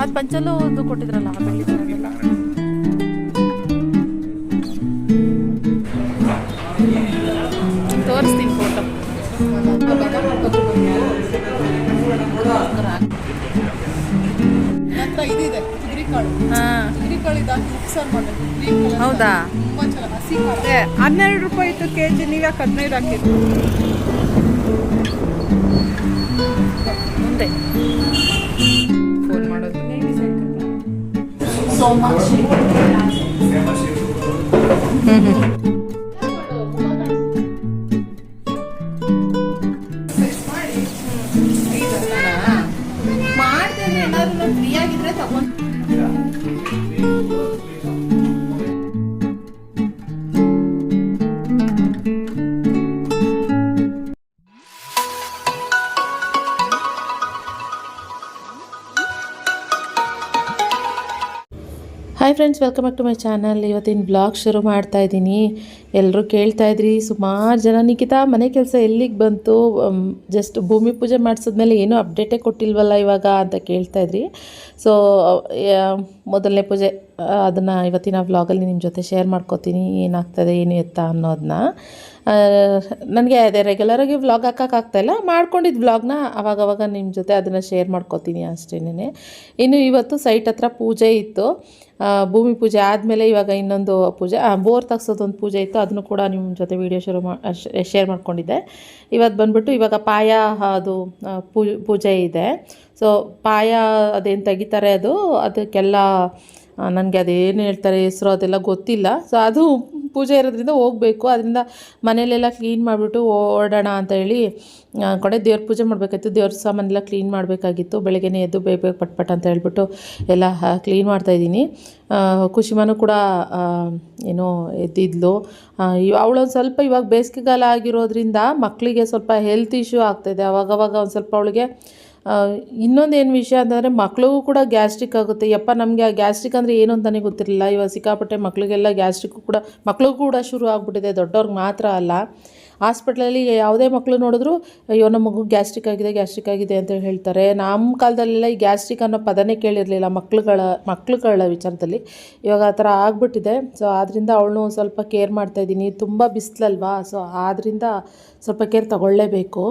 ಅದು ಪಂಚಲ್ಲೂ ಒಂದು ಕೊಟ್ಟಿದ್ರಲ್ಲ ಬೆಳ್ಳಿ. ತೋರಿಸ್ತೀನಿ ಫೋಟೋ ಇದಿದೆ ಹೌದಾ? ಹನ್ನೆರಡು ರೂಪಾಯಿ ಇತ್ತು ಕೆ ಜಿ ನೀವು ಯಾಕೆ ಹದಿನೈದು ಹಾಕಿದ್ದು ಮುಂದೆ ಫೋನ್ ಮಾಡೋದು so much welcome back to my channel ಇವತ್ತಿನ ಬ್ಲಾಗ್ ಶುರು ಮಾಡ್ತಾ ಇದ್ದೀನಿ. ಎಲ್ಲರೂ ಕೇಳ್ತಾ ಇದ್ರಿ? ಸುಮಾರು ಜನ ನಿಖಿತಾ ಮನೆ ಕೆಲಸ ಎಲ್ಲಿಗೆ ಬಂತು? ಜಸ್ಟ್ ಭೂಮಿ ಪೂಜೆ ಮಾಡಿಸಿದ್ಮೇಲೆ ಏನೂ ಅಪ್ಡೇಟೇ ಕೊಟ್ಟಿಲ್ವಲ್ಲ ಇವಾಗ ಅಂತ ಕೇಳ್ತಾ ಇದ್ರಿ. ಸೊ ಮೊದಲನೇ ಪೂಜೆ, ಅದನ್ನು ಇವತ್ತಿನ ವ್ಲಾಗಲ್ಲಿ ನಿಮ್ಮ ಜೊತೆ ಶೇರ್ ಮಾಡ್ಕೋತೀನಿ. ಏನಾಗ್ತದೆ, ಏನು ಎತ್ತ ಅನ್ನೋದನ್ನ ನನಗೆ ಅದೇ ರೆಗ್ಯುಲರಾಗಿ ವ್ಲಾಗ್ ಹಾಕೋಕ್ಕಾಗ್ತಾಯಿಲ್ಲ ಮಾಡ್ಕೊಂಡಿದ್ದು ವ್ಲಾಗ್ನ ಅವಾಗವಾಗ ನಿಮ್ಮ ಜೊತೆ ಅದನ್ನು ಶೇರ್ ಮಾಡ್ಕೋತೀನಿ ಅಷ್ಟೇನೆ ಇನ್ನು ಇವತ್ತು ಸೈಟ್ ಹತ್ರ ಪೂಜೆ ಇತ್ತು. ಭೂಮಿ ಪೂಜೆ ಆದಮೇಲೆ ಇವಾಗ ಇನ್ನೊಂದು ಪೂಜೆ ಬೋರ್ ತೆಗ್ಸೋದೊಂದು ಪೂಜೆ ಇತ್ತು. ಅದನ್ನು ಕೂಡ ನಿಮ್ಮ ಜೊತೆ ವೀಡಿಯೋ ಶುರು ಮಾ ಶೇರ್ ಮಾಡ್ಕೊಂಡಿದ್ದೆ. ಇವತ್ತು ಬಂದ್ಬಿಟ್ಟು ಇವಾಗ ಪಾಯ, ಅದು ಪೂಜೆ ಇದೆ. ಸೊ ಪಾಯ ಅದೇನು ತೆಗಿತಾರೆ ಅದು, ಅದಕ್ಕೆಲ್ಲ ನನಗೆ ಅದೇನು ಹೇಳ್ತಾರೆ ಹೆಸರು ಅದೆಲ್ಲ ಗೊತ್ತಿಲ್ಲ. ಸೊ ಅದು ಪೂಜೆ ಇರೋದ್ರಿಂದ ಹೋಗಬೇಕು. ಅದರಿಂದ ಮನೇಲೆಲ್ಲ ಕ್ಲೀನ್ ಮಾಡಿಬಿಟ್ಟು ಓಡೋಣ ಅಂತ ಹೇಳಿ ಕಡೆ ದೇವ್ರ ಪೂಜೆ ಮಾಡಬೇಕಾಯ್ತು. ದೇವ್ರ ಸಾಮಾನೆಲ್ಲ ಕ್ಲೀನ್ ಮಾಡಬೇಕಾಗಿತ್ತು. ಬೆಳಗ್ಗೆನೇ ಎದ್ದು ಬೇಗ ಬೇಗ ಪಟ್ ಪಟ್ ಅಂತ ಹೇಳ್ಬಿಟ್ಟು ಎಲ್ಲ ಕ್ಲೀನ್ ಮಾಡ್ತಾಯಿದ್ದೀನಿ ಖುಷಿಮನು ಕೂಡ ಏನೋ ಎದ್ದಿದ್ಲು. ಅವಳೊಂದು ಸ್ವಲ್ಪ ಇವಾಗ ಬೇಸಿಗೆಗಾಲ ಆಗಿರೋದ್ರಿಂದ ಮಕ್ಕಳಿಗೆ ಸ್ವಲ್ಪ ಹೆಲ್ತ್ ಇಶ್ಯೂ ಆಗ್ತಾಯಿದೆ ಅವಾಗವಾಗ ಒಂದು ಸ್ವಲ್ಪ ಅವಳಿಗೆ ಇನ್ನೊಂದೇನು ವಿಷಯ ಅಂತಂದರೆ ಮಕ್ಳಿಗೂ ಕೂಡ ಗ್ಯಾಸ್ಟ್ರಿಕ್ ಆಗುತ್ತೆ. ಯಪ್ಪ, ನಮಗೆ ಆ ಗ್ಯಾಸ್ಟ್ರಿಕ್ ಅಂದರೆ ಏನು ಅಂತಲೇ ಗೊತ್ತಿರಲಿಲ್ಲ. ಇವಾಗ ಸಿಕ್ಕಾಪಟ್ಟೆ ಮಕ್ಳಿಗೆಲ್ಲ ಗ್ಯಾಸ್ಟ್ರಿಕ್ ಕೂಡ, ಮಕ್ಳಿಗೂ ಕೂಡ ಶುರು ಆಗಿಬಿಟ್ಟಿದೆ. ದೊಡ್ಡವ್ರಿಗೆ ಮಾತ್ರ ಅಲ್ಲ. ಹಾಸ್ಪಿಟ್ಲಲ್ಲಿ ಯಾವುದೇ ಮಕ್ಕಳು ನೋಡಿದ್ರು, ಅಯ್ಯೋ ನಮಗೂ ಮಗು ಗ್ಯಾಸ್ಟ್ರಿಕ್ ಆಗಿದೆ ಗ್ಯಾಸ್ಟ್ರಿಕ್ ಆಗಿದೆ ಅಂತ ಹೇಳ್ತಾರೆ. ನಮ್ಮ ಕಾಲದಲ್ಲೆಲ್ಲ ಈ ಗ್ಯಾಸ್ಟ್ರಿಕ್ ಅನ್ನೋ ಪದನೇ ಕೇಳಿರಲಿಲ್ಲ ಮಕ್ಳುಗಳ ಮಕ್ಳುಗಳ ವಿಚಾರದಲ್ಲಿ. ಇವಾಗ ಆ ಥರ ಆಗ್ಬಿಟ್ಟಿದೆ. ಸೊ ಆದ್ದರಿಂದ ಅವಳನ್ನು ಸ್ವಲ್ಪ ಕೇರ್ ಮಾಡ್ತಾಯಿದ್ದೀನಿ ತುಂಬ ಬಿಸಿಲಲ್ವಾ? ಸೊ ಆದ್ದರಿಂದ ಸ್ವಲ್ಪ ಕೇರ್ ತಗೊಳ್ಳೇಬೇಕು.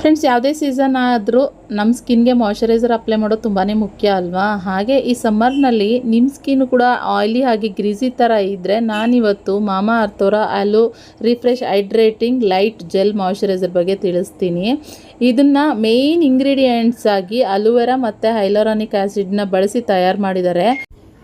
ಫ್ರೆಂಡ್ಸ್ ಯಾವುದೇ ಸೀಸನ್ ಆದರೂ ನಮ್ಮ ಸ್ಕಿನ್ಗೆ ಮಾಯಶ್ಚರೈಸರ್ ಅಪ್ಲೈ ಮಾಡೋದು ತುಂಬಾ ಮುಖ್ಯ ಅಲ್ವಾ? ಹಾಗೆ ಈ ಸಮ್ಮರ್ನಲ್ಲಿ ನಿಮ್ಮ ಸ್ಕಿನ್ ಕೂಡ ಆಯ್ಲಿ ಆಗಿ ಗ್ರೀಸಿ ಥರ ಇದ್ದರೆ ನಾನಿವತ್ತು Mamaearth aloe refresh hydrating light gel moisturiser ಬಗ್ಗೆ ತಿಳಿಸ್ತೀನಿ. ಇದನ್ನು ಮೇಯ್ನ್ ಇಂಗ್ರೀಡಿಯೆಂಟ್ಸ್ ಆಗಿ ಅಲೋವೆರಾ ಮತ್ತು ಹೈಲೋರಾನಿಕ್ ಆ್ಯಸಿಡ್ನ ಬಳಸಿ ತಯಾರು ಮಾಡಿದ್ದಾರೆ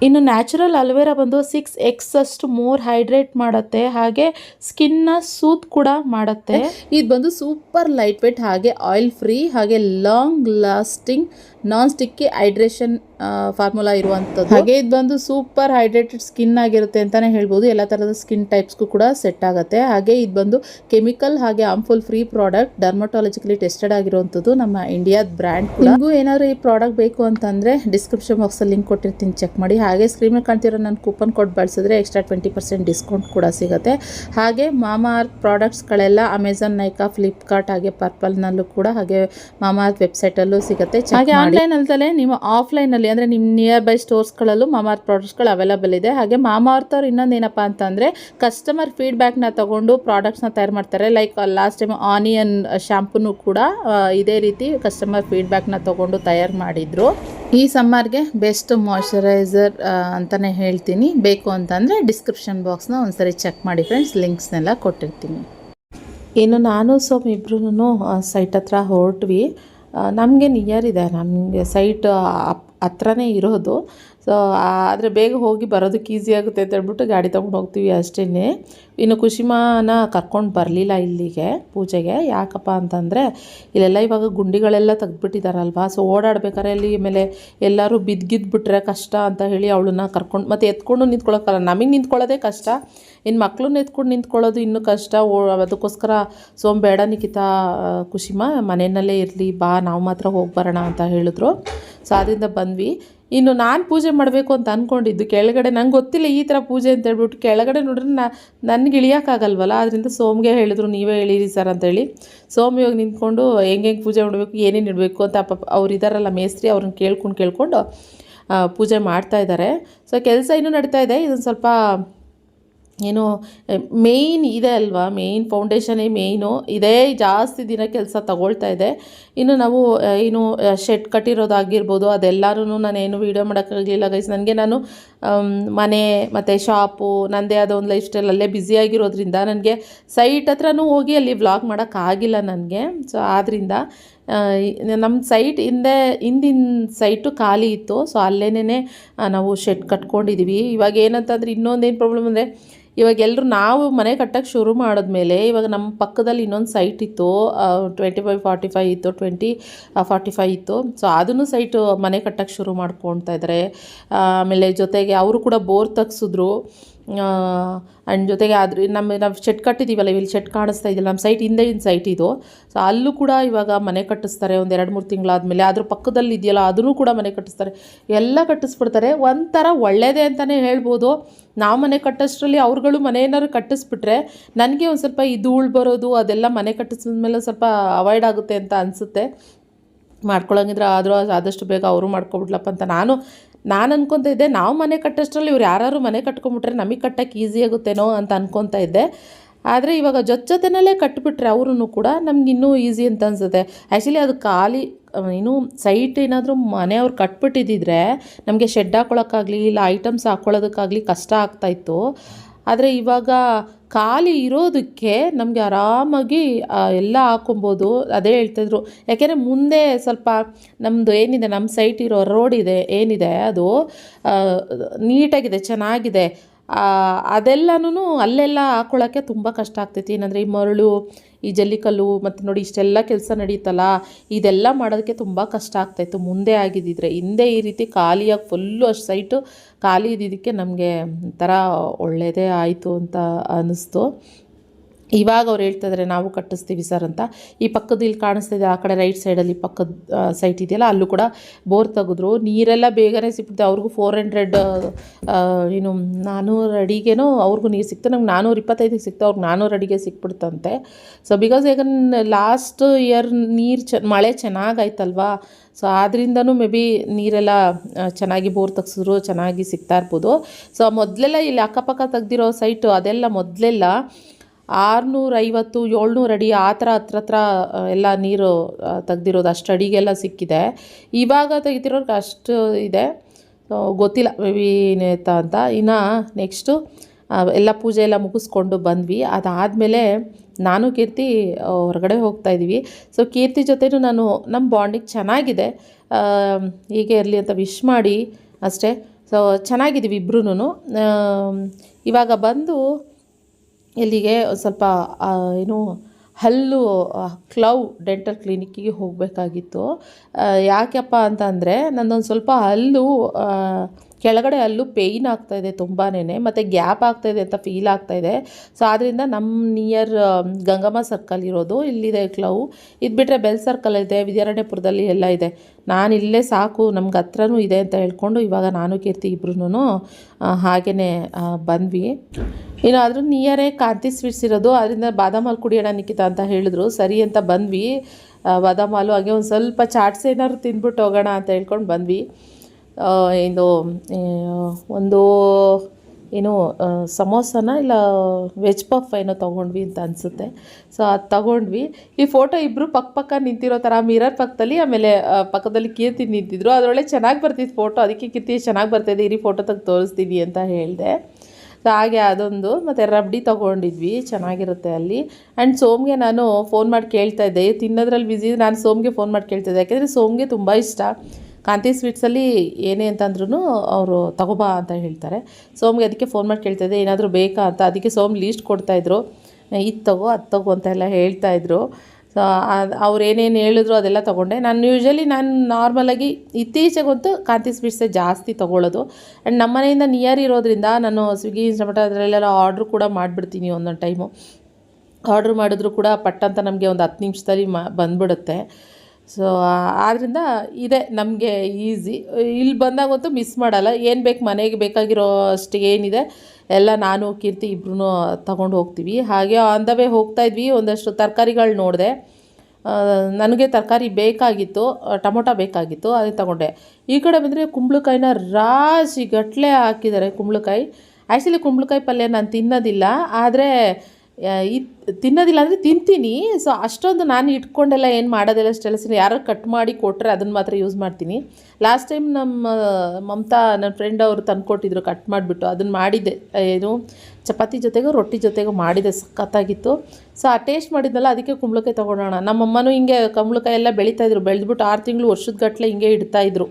ಇನ್ನು ನ್ಯಾಚುರಲ್ ಅಲ್ವೇರಾ ಬಂದು ಸಿಕ್ಸ್ ಎಕ್ಸ್ ಅಷ್ಟು ಮೋರ್ ಹೈಡ್ರೇಟ್ ಮಾಡುತ್ತೆ. ಹಾಗೆ ಸ್ಕಿನ್ನ ಸೂತ್ ಕೂಡ ಮಾಡುತ್ತೆ. ಇದು ಬಂದು ಸೂಪರ್ ಲೈಟ್ ವೆಯ್ಟ್ ಹಾಗೆ ಆಯಿಲ್ ಫ್ರೀ ಹಾಗೆ long lasting non sticky hydration formula ಇರುವಂಥದ್ದು. ಹಾಗೆ ಇದು ಬಂದು ಸೂಪರ್ ಹೈಡ್ರೇಟೆಡ್ ಸ್ಕಿನ್ ಆಗಿರುತ್ತೆ ಅಂತಲೇ ಹೇಳ್ಬೋದು. ಎಲ್ಲ ಥರದ ಸ್ಕಿನ್ ಟೈಪ್ಸ್ಗೂ ಕೂಡ ಸೆಟ್ ಆಗುತ್ತೆ. ಹಾಗೆ ಇದು ಬಂದು ಕೆಮಿಕಲ್ ಹಾಗೆ harmful free product dermatologically tested ಆಗಿರುವಂಥದ್ದು ನಮ್ಮ ಇಂಡಿಯಾದ ಬ್ರ್ಯಾಂಡ್ ನಿಮಗೂ ಏನಾದರೂ ಈ ಪ್ರಾಡಕ್ಟ್ ಬೇಕು ಅಂತಂದರೆ ಡಿಸ್ಕ್ರಿಪ್ಷನ್ ಬಾಕ್ಸಲ್ಲಿ ಲಿಂಕ್ ಕೊಟ್ಟಿರ್ತೀನಿ. ಚೆಕ್ ಮಾಡಿ. ಹಾಗೆ ಸ್ಕ್ರೀನ್ ಮೇಲೆ ಕಾಣ್ತಿರೋ ನನ್ನ ಕೂಪನ್ ಕೋಡ್ ಬಳಸಿದ್ರೆ ಎಕ್ಸ್ಟ್ರಾ ಟ್ವೆಂಟಿ ಪರ್ಸೆಂಟ್ ಡಿಸ್ಕೌಂಟ್ ಕೂಡ ಸಿಗುತ್ತೆ. ಹಾಗೆ ಮಾಮಾ ಅರ್ತ್ ಪ್ರಾಡಕ್ಟ್ಸ್ಗಳೆಲ್ಲ ಅಮೆಝಾನ್ ನೈಕಾ ಫ್ಲಿಪ್ಕಾರ್ಟ್ ಹಾಗೆ ಪರ್ಪಲ್ನಲ್ಲೂ ಕೂಡ ಹಾಗೆ ಮಾಮಾ ಅರ್ತ್ ವೆಬ್ಸೈಟಲ್ಲೂ ಸಿಗುತ್ತೆ. ಹಾಗೆ ಆನ್ಲೈನ್ ಅಲ್ದಲೆ ನೀವು ಆಫ್ಲೈನಲ್ಲಿ ಅಂದರೆ ನಿಮ್ಮ ನಿಯರ್ ಬೈ ಸ್ಟೋರ್ಸ್ಗಳಲ್ಲೂ ಮಾಮಾರ್ ಪ್ರಾಡಕ್ಟ್ಸ್ ಪ್ರಾಡಕ್ಟ್ಸ್ಗಳು ಅವೈಲಬಲ್ ಇದೆ. ಹಾಗೆ ಮಾಮಾರ್ತ್ ಅವ್ರು ಇನ್ನೊಂದು ಏನಪ್ಪ ಅಂತಂದರೆ ಕಸ್ಟಮರ್ ಫೀಡ್ಬ್ಯಾಕ್ನ ತಗೊಂಡು ಪ್ರಾಡಕ್ಟ್ಸ್ನ ತಯಾರು ಮಾಡ್ತಾರೆ. ಲೈಕ್ ಲಾಸ್ಟ್ ಟೈಮ್ ಆನಿಯನ್ ಶಾಂಪೂನು ಕೂಡ ಇದೇ ರೀತಿ ಕಸ್ಟಮರ್ ಫೀಡ್ಬ್ಯಾಕ್ನ ತಗೊಂಡು ತಯಾರು ಮಾಡಿದರು. ಈ ಸಮ್ಮರ್ಗೆ ಬೆಸ್ಟ್ ಮಾಯಶ್ಚರೈಸರ್ ಅಂತಲೇ ಹೇಳ್ತೀನಿ. ಬೇಕು ಅಂತಂದರೆ ಡಿಸ್ಕ್ರಿಪ್ಷನ್ ಬಾಕ್ಸ್ನ ಒಂದ್ಸರಿ ಚೆಕ್ ಮಾಡಿ ಫ್ರೆಂಡ್ಸ್ ಲಿಂಕ್ಸ್ನೆಲ್ಲ ಕೊಟ್ಟಿರ್ತೀನಿ. ಇನ್ನು ನಾನು ಸೊಮ್ ಇಬ್ರು ಸೈಟ್ ಹತ್ರ ಹೊರಟ್ವಿ. ನಮಗೆ ನಿಯರ್ ಇದೆ. ನಮಗೆ ಸೈಟ್ ಹತ್ರನೇ ಇರೋದು. ಸೊ ಆದರೆ ಬೇಗ ಹೋಗಿ ಬರೋದಕ್ಕೆ ಈಸಿ ಆಗುತ್ತೆ ಅಂತ ಹೇಳ್ಬಿಟ್ಟು ಗಾಡಿ ತೊಗೊಂಡು ಹೋಗ್ತೀವಿ ಅಷ್ಟೇ ಇನ್ನು ಕುಶಿಮಾನ ಕರ್ಕೊಂಡು ಬರಲಿಲ್ಲ ಇಲ್ಲಿಗೆ, ಪೂಜೆಗೆ. ಯಾಕಪ್ಪ ಅಂತಂದರೆ ಇಲ್ಲೆಲ್ಲ ಇವಾಗ ಗುಂಡಿಗಳೆಲ್ಲ ತೆಗ್ದುಬಿಟ್ಟಿದಾರಲ್ವಾ? ಸೊ ಓಡಾಡ್ಬೇಕಾದ್ರೆ ಅಲ್ಲಿ ಆಮೇಲೆ ಎಲ್ಲರೂ ಬಿದ್ದಿದ್ಬಿಟ್ರೆ ಕಷ್ಟ ಅಂತ ಹೇಳಿ ಅವಳನ್ನ ಕರ್ಕೊಂಡು, ಮತ್ತು ಎತ್ಕೊಂಡು ನಿಂತ್ಕೊಳ್ಳೋಕ್ಕಲ್ಲ ನಮಗೆ ನಿಂತ್ಕೊಳ್ಳೋದೇ ಕಷ್ಟ. ಇನ್ನು ಮಕ್ಕಳನ್ನ ಎತ್ಕೊಂಡು ನಿಂತ್ಕೊಳ್ಳೋದು ಇನ್ನೂ ಕಷ್ಟ. ಓ, ಅದಕ್ಕೋಸ್ಕರ ಸೋಮ್ ಬೇಡ ನಿಖಿತಾ ಕುಶಿಮಾ, ಮನೆಯಲ್ಲೇ ಇರಲಿ, ಬಾ, ನಾವು ಮಾತ್ರ ಹೋಗಿ ಬರೋಣ ಅಂತ ಹೇಳಿದ್ರು. ಸೊ ಅದರಿಂದ ಬಂದ್ವಿ. ಇನ್ನು ನಾನು ಪೂಜೆ ಮಾಡಬೇಕು ಅಂತ ಅಂದ್ಕೊಂಡಿದ್ದು ಕೆಳಗಡೆ ನಂಗೆ ಗೊತ್ತಿಲ್ಲ ಈ ಥರ ಪೂಜೆ ಅಂತ ಹೇಳ್ಬಿಟ್ಟು ಕೆಳಗಡೆ ನೋಡ್ರೆ ನಾ, ನನಗೆ ಇಳಿಯೋಕ್ಕಾಗಲ್ವಲ್ಲ? ಅದರಿಂದ ಸೋಮ್ಗೆ ಹೇಳಿದ್ರು, ನೀವೇ ಇಳೀರಿ ಸರ್ ಅಂತೇಳಿ. ಸೋಮ್ ಇವಾಗ ನಿಂತ್ಕೊಂಡು ಹೆಂಗೆ ಹೆಂಗೆ ಪೂಜೆ ಮಾಡಬೇಕು, ಏನೇನು ಇಡಬೇಕು ಅಂತ ಪಾಪ ಅವ್ರು ಇದ್ದಾರಲ್ಲ ಮೇಸ್ತ್ರಿ, ಅವ್ರನ್ನ ಕೇಳ್ಕೊಂಡು ಕೇಳ್ಕೊಂಡು ಪೂಜೆ ಮಾಡ್ತಾ ಇದ್ದಾರೆ ಸೊ, ಕೆಲಸ ಇನ್ನೂ ನಡೀತಾ ಇದೆ. ಇದೊಂದು ಸ್ವಲ್ಪ ಏನು ಮೇಯ್ನ್ ಇದೆ ಅಲ್ವಾ? ಮೇಯ್ನ್ ಫೌಂಡೇಶನೇ ಮೇಯ್ನು ಇದೇ ಜಾಸ್ತಿ ದಿನ ಕೆಲಸ ತಗೊಳ್ತಾ ಇದೆ. ಇನ್ನು ನಾವು ಏನು ಶೆಡ್ ಕಟ್ಟಿರೋದಾಗಿರ್ಬೋದು ಅದೆಲ್ಲರೂ ನಾನೇನು ವೀಡಿಯೋ ಮಾಡೋಕ್ಕಾಗಲಿಲ್ಲ ಗೈಸ್ ನನಗೆ ನಾನು ಮನೆ ಮತ್ತು ಶಾಪು ನನ್ನದೇ ಆದ ಒಂದು ಲೈಫ್ ಸ್ಟೈಲ್ ಅಲ್ಲೇ ಬ್ಯುಸಿಯಾಗಿರೋದ್ರಿಂದ ನನಗೆ ಸೈಟ್ ಹತ್ರನೂ ಹೋಗಿ ಅಲ್ಲಿ ವ್ಲಾಗ್ ಮಾಡೋಕ್ಕಾಗಿಲ್ಲ ನನಗೆ. ಸೊ ಆದ್ದರಿಂದ ನಮ್ಮ ಸೈಟ್ ಹಿಂದೆ, ಹಿಂದಿನ ಸೈಟು ಖಾಲಿ ಇತ್ತು. ಸೊ ಅಲ್ಲೇನೇ ನಾವು ಶೆಡ್ ಕಟ್ಕೊಂಡಿದ್ದೀವಿ ಇವಾಗ ಏನಂತಂದ್ರೆ ಇನ್ನೊಂದೇನು ಪ್ರಾಬ್ಲಮ್ ಅಂದರೆ ಇವಾಗ ಎಲ್ಲರೂ ನಾವು ಮನೆ ಕಟ್ಟಕ್ಕೆ ಶುರು ಮಾಡಿದ್ಮೇಲೆ ಇವಾಗ ನಮ್ಮ ಪಕ್ಕದಲ್ಲಿ ಇನ್ನೊಂದು ಸೈಟ್ ಇತ್ತು ಟ್ವೆಂಟಿ ಫೈವ್ ಫಾರ್ಟಿ ಫೈವ್ ಇತ್ತು ಟ್ವೆಂಟಿ ಫಾರ್ಟಿ ಫೈವ್ ಇತ್ತು. ಸೊ ಅದನ್ನು ಸೈಟು ಮನೆ ಕಟ್ಟಕ್ಕೆ ಶುರು ಮಾಡ್ಕೊಳ್ತಾ ಇದ್ದಾರೆ ಆಮೇಲೆ ಜೊತೆಗೆ ಅವರು ಕೂಡ ಬೋರ್ ತೆಗ್ಸಿದ್ರು. ಆ್ಯಂಡ್ ಜೊತೆಗೆ ಆದ್ರೆ ನಮ್ಮ ನಾವು ಶೆಡ್ ಕಟ್ಟಿದ್ದೀವಲ್ಲ ಇಲ್ಲಿ ಶೆಡ್ ಕಾಣಿಸ್ತಾ ಇದೆಯಲ್ಲ ನಮ್ಮ ಸೈಟ್ ಹಿಂದೆ ಇನ್ ಸೈಟ್ ಇದು. ಸೊ ಅಲ್ಲೂ ಕೂಡ ಇವಾಗ ಮನೆ ಕಟ್ಟಿಸ್ತಾರೆ, ಒಂದು ಎರಡು, ಮೂರು ತಿಂಗಳಾದಮೇಲೆ. ಅದ್ರ ಪಕ್ಕದಲ್ಲಿ ಇದೆಯಲ್ಲ, ಅದನ್ನು ಕೂಡ ಮನೆ ಕಟ್ಟಿಸ್ತಾರೆ. ಎಲ್ಲ ಕಟ್ಟಿಸ್ಬಿಡ್ತಾರೆ. ಒಂಥರ ಒಳ್ಳೆಯದೇ ಅಂತಲೇ ಹೇಳ್ಬೋದು. ನಾವು ಮನೆ ಕಟ್ಟೋಷ್ಟರಲ್ಲಿ ಅವ್ರುಗಳು ಮನೆ ಏನಾದ್ರು ಕಟ್ಟಿಸ್ಬಿಟ್ರೆ ನನಗೆ ಒಂದು ಸ್ವಲ್ಪ ಇದು ಉಳ್ ಬರೋದು, ಅದೆಲ್ಲ ಮನೆ ಕಟ್ಟಿಸಿದ್ಮೇಲೆ ಸ್ವಲ್ಪ ಅವಾಯ್ಡ್ ಆಗುತ್ತೆ ಅಂತ ಅನಿಸುತ್ತೆ. ಮಾಡ್ಕೊಳ್ಳೋಂಗಿದ್ರೆ ಆದರೂ ಆದಷ್ಟು ಬೇಗ ಅವರು ಮಾಡ್ಕೊಬಿಡ್ಲಪ್ಪ ಅಂತ ನಾನು ನಾನು ಅನ್ಕೊತಾ ಇದ್ದೆ, ನಾವು ಮನೆ ಕಟ್ಟೋಷ್ಟರಲ್ಲಿ ಇವ್ರು ಯಾರು ಮನೆ ಕಟ್ಕೊಂಬಿಟ್ರೆ ನಮಗೆ ಕಟ್ಟಕ್ಕೆ ಈಸಿ ಆಗುತ್ತೇನೋ ಅಂತ ಅನ್ಕೊತಾ ಇದ್ದೆ. ಆದರೆ ಇವಾಗ ಜೊತೆ ಜೊತೆನಲ್ಲೇ ಕಟ್ಬಿಟ್ರೆ ಅವ್ರೂ ಕೂಡ ನಮ್ಗೆ ಇನ್ನೂ ಈಸಿ ಅಂತ ಅನ್ಸುತ್ತೆ. ಆ್ಯಕ್ಚುಲಿ ಅದು ಖಾಲಿ ಇನ್ನೂ ಸೈಟ್ ಏನಾದರೂ ಮನೆಯವ್ರು ಕಟ್ಬಿಟ್ಟಿದ್ದಿದ್ರೆ ನಮಗೆ ಶೆಡ್ ಹಾಕ್ಕೊಳಕ್ಕಾಗಲಿ ಇಲ್ಲ ಐಟಮ್ಸ್ ಹಾಕ್ಕೊಳ್ಳೋದಕ್ಕಾಗಲಿ ಕಷ್ಟ ಆಗ್ತಾಯಿತ್ತು ಆದರೆ ಇವಾಗ ಖಾಲಿ ಇರೋದಕ್ಕೆ ನಮಗೆ ಆರಾಮಾಗಿ ಎಲ್ಲ ಹಾಕೊಬೋದು. ಅದೇ ಹೇಳ್ತಾಯಿದ್ರು ಯಾಕೆಂದರೆ ಮುಂದೆ ಸ್ವಲ್ಪ ನಮ್ಮದು ಏನಿದೆ ನಮ್ಮ ಸೈಟ್ ಇರೋ ರೋಡ್ ಇದೆ, ಏನಿದೆ ಅದು ನೀಟಾಗಿದೆ, ಚೆನ್ನಾಗಿದೆ. ಅದೆಲ್ಲನೂ ಅಲ್ಲೆಲ್ಲ ಹಾಕೊಳ್ಳೋಕ್ಕೆ ತುಂಬ ಕಷ್ಟ ಆಗ್ತೈತಿ. ಏನಂದರೆ ಈ ಮರಳು, ಈ ಜಲ್ಲಿಕಲ್ಲು ಮತ್ತು ನೋಡಿ ಇಷ್ಟೆಲ್ಲ ಕೆಲಸ ನಡೀತಲ್ಲ, ಇದೆಲ್ಲ ಮಾಡೋದಕ್ಕೆ ತುಂಬ ಕಷ್ಟ ಆಗ್ತಾಯಿತ್ತು ಮುಂದೆ ಆಗಿದ್ದಿದ್ರೆ ಹಿಂದೆ ಈ ರೀತಿ ಖಾಲಿಯಾಗಿ ಫುಲ್ಲು ಅಷ್ಟು ಸೈಟು ಖಾಲಿ ಇದ್ದಿದ್ದಕ್ಕೆ ನಮಗೆ ಒಂಥರ ಒಳ್ಳೆಯದೇ ಆಯಿತು ಅಂತ ಅನ್ನಿಸ್ತು ಇವಾಗ ಅವ್ರು ಹೇಳ್ತಾ ಇದ್ದಾರೆ ನಾವು ಕಟ್ಟಿಸ್ತೀವಿ ಸರ್ ಅಂತ. ಈ ಪಕ್ಕದ ಇಲ್ಲಿ ಕಾಣಿಸ್ತಾ ಇದೆ ಆ ಕಡೆ ರೈಟ್ ಸೈಡಲ್ಲಿ ಪಕ್ಕದ ಸೈಟ್ ಇದೆಯಲ್ಲ, ಅಲ್ಲೂ ಕೂಡ ಬೋರ್ ತೆಗೆದ್ರು. ನೀರೆಲ್ಲ ಬೇಗನೆ ಸಿಕ್ಬಿಡುತ್ತೆ ಅವ್ರಿಗೂ ಫೋರ್ ಹಂಡ್ರೆಡ್ ಏನು ನಾನ್ನೂರು ಅಡಿಗೆನೋ ಅವ್ರಿಗೂ ನೀರು ಸಿಕ್ತು. ನಮ್ಗೆ ನಾನ್ನೂರು ಇಪ್ಪತ್ತೈದಕ್ಕೆ ಸಿಕ್ತು. ಅವ್ರಿಗೆ ನಾನ್ನೂರು ಅಡಿಗೆ ಸಿಕ್ಬಿಡ್ತಂತೆ. ಸೊ ಬಿಕಾಸ್ ಈಗ ಲಾಸ್ಟ್ ಇಯರ್ ನೀರು ಚ, ಮಳೆ ಚೆನ್ನಾಗಾಯ್ತಲ್ವಾ? ಸೊ ಆದ್ರಿಂದನೂ ಮೇ ಬಿ ನೀರೆಲ್ಲ ಚೆನ್ನಾಗಿ ಬೋರ್ ತೆಗ್ಸಿದ್ರು, ಚೆನ್ನಾಗಿ ಸಿಗ್ತಾ ಇರ್ಬೋದು. ಸೊ ಮೊದಲೆಲ್ಲ ಇಲ್ಲಿ ಅಕ್ಕಪಕ್ಕ ತೆಗ್ದಿರೋ ಸೈಟು ಅದೆಲ್ಲ ಮೊದಲೆಲ್ಲ ಆರುನೂರ ಐವತ್ತು ಏಳ್ನೂರು ಅಡಿ ಆ ಥರ, ಹತ್ರ ಹತ್ರ ಎಲ್ಲ ನೀರು ತೆಗ್ದಿರೋದು ಅಷ್ಟು ಅಡಿಗೆಲ್ಲ ಸಿಕ್ಕಿದೆ. ಇವಾಗ ತೆಗಿತಿರೋರ್ಗೆ ಅಷ್ಟು ಇದೆ. ಗೊತ್ತಿಲ್ಲ ಏನಾಯ್ತ ಅಂತ. ಇನ್ನು ನೆಕ್ಸ್ಟು ಎಲ್ಲ ಪೂಜೆ ಎಲ್ಲ ಮುಗಿಸ್ಕೊಂಡು ಬಂದ್ವಿ. ಅದಾದಮೇಲೆ ನಾನು, ಕೀರ್ತಿ ಹೊರಗಡೆ ಹೋಗ್ತಾ ಇದ್ದೀವಿ. ಸೊ, ಕೀರ್ತಿ ಜೊತೆನೂ ನಾನು, ನಮ್ಮ ಬಾಂಡಿಂಗ್ ಚೆನ್ನಾಗಿದೆ. ಹೀಗೆ ಇರಲಿ ಅಂತ ವಿಶ್ ಮಾಡಿ ಅಷ್ಟೇ. ಸೊ, ಚೆನ್ನಾಗಿದ್ದೀವಿ ಇಬ್ರೂ ಇವಾಗ ಬಂದು ಇಲ್ಲಿಗೆ ಸ್ವಲ್ಪ ಏನು, ಹಲ್ಲು ಕ್ಲೌ ಡೆಂಟಲ್ ಕ್ಲಿನಿಕ್ಕಿಗೆ ಹೋಗಬೇಕಾಗಿತ್ತು. ಯಾಕಪ್ಪ ಅಂತ ಅಂದರೆ ನನ್ನೊಂದು ಸ್ವಲ್ಪ ಹಲ್ಲು ಕೆಳಗಡೆ ಹಲ್ಲು ಪೇಯ್ನ್ ಆಗ್ತಾಯಿದೆ ತುಂಬಾ ಮತ್ತು ಗ್ಯಾಪ್ ಆಗ್ತಾಯಿದೆ ಅಂತ ಫೀಲ್ ಆಗ್ತಾಯಿದೆ ಸೊ ಆದ್ದರಿಂದ ನಮ್ಮ ನಿಯರ್ ಗಂಗಮ್ಮ ಸರ್ಕಲ್ ಇರೋದು, ಇಲ್ಲಿದೆ ಕ್ಲೌ. ಇದು ಬಿಟ್ಟರೆ ಬೆಲ್ ಸರ್ಕಲ್ ಇದೆ, ವಿದ್ಯಾರಣ್ಯಪುರದಲ್ಲಿ ಎಲ್ಲ ಇದೆ. ನಾನು ಇಲ್ಲೇ ಸಾಕು, ನಮ್ಗೆ ಹತ್ರನೂ ಇದೆ ಅಂತ ಹೇಳ್ಕೊಂಡು ಇವಾಗ ನಾನು, ಕೀರ್ತಿ ಇಬ್ರು ಹಾಗೆಯೇ ಬಂದ್ವಿ. ಇನ್ನು ಅದ್ರ ನಿಯರೇ ಕಾಂತಿ ಸ್ವೀಟ್ಸ್ ಇರೋದು ಅದರಿಂದ ಬಾದಾಮ್ ಹಾಲು ಕುಡಿಯೋಣ ನಿಖಿತ ಅಂತ ಹೇಳಿದ್ರು. ಸರಿ ಅಂತ ಬಂದ್ವಿ. ಬಾದಾಮಾಲು ಹಾಗೆ ಒಂದು ಸ್ವಲ್ಪ ಚಾಟ್ಸ್ ಏನಾದ್ರು ತಿಂದ್ಬಿಟ್ಟು ಹೋಗೋಣ ಅಂತ ಹೇಳ್ಕೊಂಡು ಬಂದ್ವಿ. ಇದು ಒಂದು, ಏನು ಸಮೋಸನ ಇಲ್ಲ, ವೆಜ್ ಪಫ್ ಏನೋ ತೊಗೊಂಡ್ವಿ ಅಂತ ಅನಿಸುತ್ತೆ. ಸೊ ಅದು ತಗೊಂಡ್ವಿ. ಈ ಫೋಟೋ ಇಬ್ಬರು ಪಕ್ಕ ಪಕ್ಕ ನಿಂತಿರೋ ಥರ ಮಿರರ್ ಪಕ್ಕದಲ್ಲಿ, ಆಮೇಲೆ ಪಕ್ಕದಲ್ಲಿ ಕೀರ್ತಿ ನಿಂತಿದ್ರು. ಅದರೊಳಗೆ ಚೆನ್ನಾಗಿ ಬರ್ತಿತ್ತು ಫೋಟೋ. ಅದಕ್ಕೆ ಕೀರ್ತಿ, ಚೆನ್ನಾಗಿ ಬರ್ತಾಯಿದೆ ಇರಿ, ಫೋಟೋ ತೆಗೆದು ತೋರಿಸ್ತೀವಿ ಅಂತ ಹೇಳಿದೆ. ಸೊ ಹಾಗೆ ಅದೊಂದು. ಮತ್ತು ರಬ್ಡಿ ತೊಗೊಂಡಿದ್ವಿ. ಚೆನ್ನಾಗಿರುತ್ತೆ ಅಲ್ಲಿ. ಆ್ಯಂಡ್ ಸೋಮ್ಗೆ ನಾನು ಫೋನ್ ಮಾಡಿ ಕೇಳ್ತಾ ಇದ್ದೆ. ತಿನ್ನೋದ್ರಲ್ಲಿ ಬ್ಯುಸಿ ನಾನು ಸೋಮ್ಗೆ ಫೋನ್ ಮಾಡಿ ಕೇಳ್ತಾ ಇದ್ದೆ. ಯಾಕೆಂದರೆ ಸೋಮ್ಗೆ ತುಂಬ ಇಷ್ಟ. ಕಾಂತಿ ಸ್ವೀಟ್ಸಲ್ಲಿ ಏನೇ ಅಂತಂದ್ರೂ ಅವರು ತಗೋಬಾ ಅಂತ ಹೇಳ್ತಾರೆ. ಸೋಮ್ಗೆ ಅದಕ್ಕೆ ಫೋನ್ ಮಾಡಿ ಕೇಳ್ತಾ ಇದ್ದೆ. ಏನಾದರೂ ಬೇಕಾ ಅಂತ. ಅದಕ್ಕೆ ಸೋಮ್ ಲೀಸ್ಟ್ ಕೊಡ್ತಾಯಿದ್ರು ಇದು ತಗೋ, ಅದು ತಗೋ ಅಂತೆಲ್ಲ ಹೇಳ್ತಾಯಿದ್ರು ಸೊ ಅವ್ರು ಏನೇನು ಹೇಳಿದ್ರು ಅದೆಲ್ಲ ತೊಗೊಂಡೆ. ನಾನು ಯೂಶ್ವಲಿ ನಾನು ನಾರ್ಮಲಾಗಿ ಇತ್ತೀಚೆಗಂತೂ ಕಾಂತಿ ಸ್ವೀಟ್ಸೇ ಜಾಸ್ತಿ ತೊಗೊಳ್ಳೋದು ಆ್ಯಂಡ್ ನಮ್ಮ ಮನೆಯಿಂದ ನಿಯರ್ ಇರೋದ್ರಿಂದ ನಾನು ಸ್ವಿಗ್ಗಿ ಇನ್ಸ್ಟಾಮಟ ಅದರಲ್ಲೆಲ್ಲ ಆರ್ಡ್ರ್ ಕೂಡ ಮಾಡಿಬಿಡ್ತೀನಿ ಒಂದೊಂದು ಟೈಮು ಆರ್ಡ್ರ್ ಮಾಡಿದ್ರು ಕೂಡ ಪಟ್ಟಂತ ನಮಗೆ ಒಂದು ಹತ್ತು ನಿಮಿಷದಲ್ಲಿ ಮ ಬಂದ್ಬಿಡುತ್ತೆ. ಸೊ ಆದ್ದರಿಂದ ಇದೆ ನಮಗೆ ಈಸಿ ಇಲ್ಲಿ ಬಂದಾಗಂತೂ ಮಿಸ್ ಮಾಡಲ್ಲ. ಏನು ಬೇಕು ಮನೆಗೆ ಬೇಕಾಗಿರೋ ಅಷ್ಟು ಏನಿದೆ, ಎಲ್ಲ ನಾನು, ಕೀರ್ತಿ ಇಬ್ಬರೂ ತಗೊಂಡು ಹೋಗ್ತೀವಿ. ಹಾಗೆ ಆನ್ ದ ವೇ ಹೋಗ್ತಾ ಇದ್ವಿ. ಒಂದಷ್ಟು ತರಕಾರಿಗಳು ನೋಡಿದೆ. ನನಗೆ ತರಕಾರಿ ಬೇಕಾಗಿತ್ತು, ಟೊಮೊಟೊ ಬೇಕಾಗಿತ್ತು, ಅದೇ ತಗೊಂಡೆ. ಈ ಕಡೆ ಬಂದರೆ ಕುಂಬಳಕಾಯಿನ ರಾಶಿ ಗಟ್ಟಲೆ ಹಾಕಿದ್ದಾರೆ ಕುಂಬಳಕಾಯಿ. ಆ್ಯಕ್ಚುಲಿ ಕುಂಬಳಕಾಯಿ ಪಲ್ಯ ನಾನು ತಿನ್ನೋದಿಲ್ಲ, ಆದರೆ ಇದು ತಿನ್ನೋದಿಲ್ಲ ಅಂದರೆ ತಿಂತೀನಿ. ಸೊ ಅಷ್ಟೊಂದು ನಾನು ಇಟ್ಕೊಂಡೆಲ್ಲ ಏನು ಮಾಡೋದಿಲ್ಲ ಸ್ಟೆಲಸಿನ ಯಾರು ಕಟ್ ಮಾಡಿ ಕೊಟ್ಟರೆ ಅದನ್ನು ಮಾತ್ರ ಯೂಸ್ ಮಾಡ್ತೀನಿ. ಲಾಸ್ಟ್ ಟೈಮ್ ನಮ್ಮ ಮಮತಾ ನನ್ನ ಫ್ರೆಂಡ್ ಅವರು ತಂದುಕೊಟ್ಟಿದ್ರು ಕಟ್ ಮಾಡಿಬಿಟ್ಟು. ಅದನ್ನು ಮಾಡಿದ್ದೆ. ಏನು, ಚಪಾತಿ ಜೊತೆಗೂ, ರೊಟ್ಟಿ ಜೊತೆಗೂ ಮಾಡಿದೆ. ಸಖತ್ತಾಗಿತ್ತು. ಸೊ ಆ ಟೇಸ್ಟ್ ಮಾಡಿದ್ನಲ್ಲ, ಅದಕ್ಕೆ ಕುಂಬಳಕಾಯಿ ತೊಗೊಳೋಣ ನಮ್ಮಮ್ಮನೂ ಹಿಂಗೆ ಕುಂಬಳಕಾಯಿ ಎಲ್ಲ ಬೆಳೀತಾಯಿದ್ರು ಬೆಳೆದ್ಬಿಟ್ಟು ಆರು ತಿಂಗಳು ವರ್ಷದ ಗಟ್ಟಲೆ ಹಿಂಗೆ ಇಡ್ತಾಯಿದ್ರು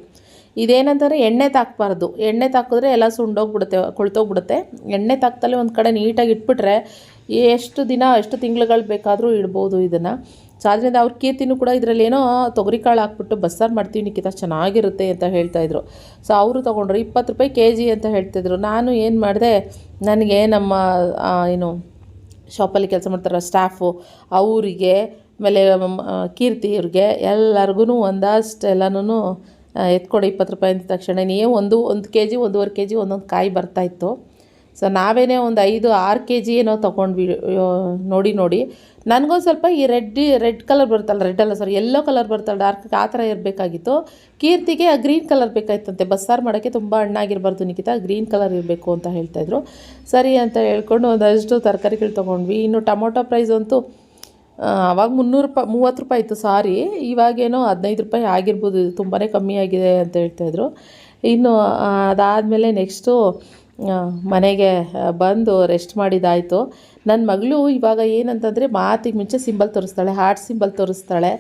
ಇದೇನಂತಾರೆ ಎಣ್ಣೆ ತಾಕಬಾರ್ದು. ಎಣ್ಣೆ ತಾಕಿದ್ರೆ ಎಲ್ಲ ಸುಂಡೋಗ್ಬಿಡುತ್ತೆ, ಕೊಳ್ತೋಗ್ಬಿಡುತ್ತೆ. ಎಣ್ಣೆ ತಾಕ್ತಲೇ ಒಂದು ಕಡೆ ನೀಟಾಗಿ ಇಟ್ಬಿಟ್ರೆ ಎಷ್ಟು ದಿನ, ಎಷ್ಟು ತಿಂಗಳುಗಳು ಬೇಕಾದರೂ ಇಡ್ಬೋದು ಇದನ್ನು. ಸೊ ಅದರಿಂದ ಅವ್ರ ಕೀರ್ತಿನೂ ಕೂಡ ಇದರಲ್ಲಿ ಏನೋ ತೊಗರಿಕಾಳು ಹಾಕ್ಬಿಟ್ಟು ಬಸ್ಸಾರು ಮಾಡ್ತೀವಿ ನಿಖಿತ, ಚೆನ್ನಾಗಿರುತ್ತೆ ಅಂತ ಹೇಳ್ತಾಯಿದ್ರು ಸೊ ಅವರು ತೊಗೊಂಡ್ರು ಇಪ್ಪತ್ತು ರೂಪಾಯಿ ಕೆ ಜಿ ಅಂತ ಹೇಳ್ತಿದ್ರು ನಾನು ಏನು ಮಾಡಿದೆ, ನನಗೆ ನಮ್ಮ ಏನು, ಶಾಪಲ್ಲಿ ಕೆಲಸ ಮಾಡ್ತಾರ ಸ್ಟಾಫು, ಅವರಿಗೆ, ಆಮೇಲೆ ಕೀರ್ತಿ ಇವ್ರಿಗೆ ಎಲ್ಲರಿಗೂ ಒಂದಷ್ಟು ಎಲ್ಲನೂ ಎತ್ಕೊಡಿ ಇಪ್ಪತ್ತು ರೂಪಾಯಿ ಅಂದ ತಕ್ಷಣ. ನೀವು ಒಂದು ಒಂದು ಕೆ ಜಿ ಒಂದೂವರೆ ಕೆ ಜಿ ಒಂದೊಂದು ಕಾಯಿ ಬರ್ತಾಯಿತ್ತು ಸೊ ನಾವೇನೇ ಒಂದು ಐದು ಆರು ಕೆ ಜಿ ಏನೋ ತೊಗೊಂಡ್ವಿ ನೋಡಿ ನೋಡಿ. ನನಗೊಂದು ಸ್ವಲ್ಪ ಈ ರೆಡ್ ರೆಡ್ ಕಲರ್ ಬರುತ್ತಲ್ಲ ರೆಡ್ ಅಲ್ಲ ಸರ್ ಎಲ್ಲೋ ಕಲರ್ ಬರ್ತಲ್ಲ ಡಾರ್ಕ್ ಆ ಥರ ಇರಬೇಕಾಗಿತ್ತು. ಕೀರ್ತಿಗೆ ಗ್ರೀನ್ ಕಲರ್ ಬೇಕಾಯ್ತಂತೆ. ಬಸ್ಸಾರು ಮಾಡೋಕ್ಕೆ ತುಂಬ ಹಣ್ಣಾಗಿರ್ಬಾರ್ದು ನಿಖಿತ. ಗ್ರೀನ್ ಕಲರ್ ಇರಬೇಕು ಅಂತ ಹೇಳ್ತಾಯಿದ್ರು ಸರಿ ಅಂತ ಹೇಳ್ಕೊಂಡು ಒಂದಷ್ಟು ತರಕಾರಿಗಳು ತೊಗೊಂಡ್ವಿ. ಇನ್ನು ಟೊಮೊಟೊ ಪ್ರೈಸ್ ಅಂತೂ ಆ, ಅವಾಗ ಮುನ್ನೂರು ರೂಪಾಯಿ ಮೂವತ್ತು ರೂಪಾಯಿ ಇತ್ತು ಸಾರಿ. ಇವಾಗೇನೋ ಹದಿನೈದು ರೂಪಾಯಿ ಆಗಿರ್ಬೋದು ತುಂಬಾ ಕಮ್ಮಿ ಆಗಿದೆ ಅಂತ ಹೇಳ್ತಾಯಿದ್ರು ಇನ್ನು ಅದಾದಮೇಲೆ ನೆಕ್ಸ್ಟು ಮನೆಗೆ ಬಂದು ರೆಸ್ಟ್ ಮಾಡಿದ್ದಾಯಿತು. ನನ್ನ ಮಗಳು ಇವಾಗ ಏನಂತಂದರೆ ಮಾತಿಗೆ ಮುಂಚೆ ಸಿಂಬಲ್ ತೋರಿಸ್ತಾಳೆ ಹಾರ್ಟ್ ಸಿಂಬಲ್ ತೋರಿಸ್ತಾಳೆ.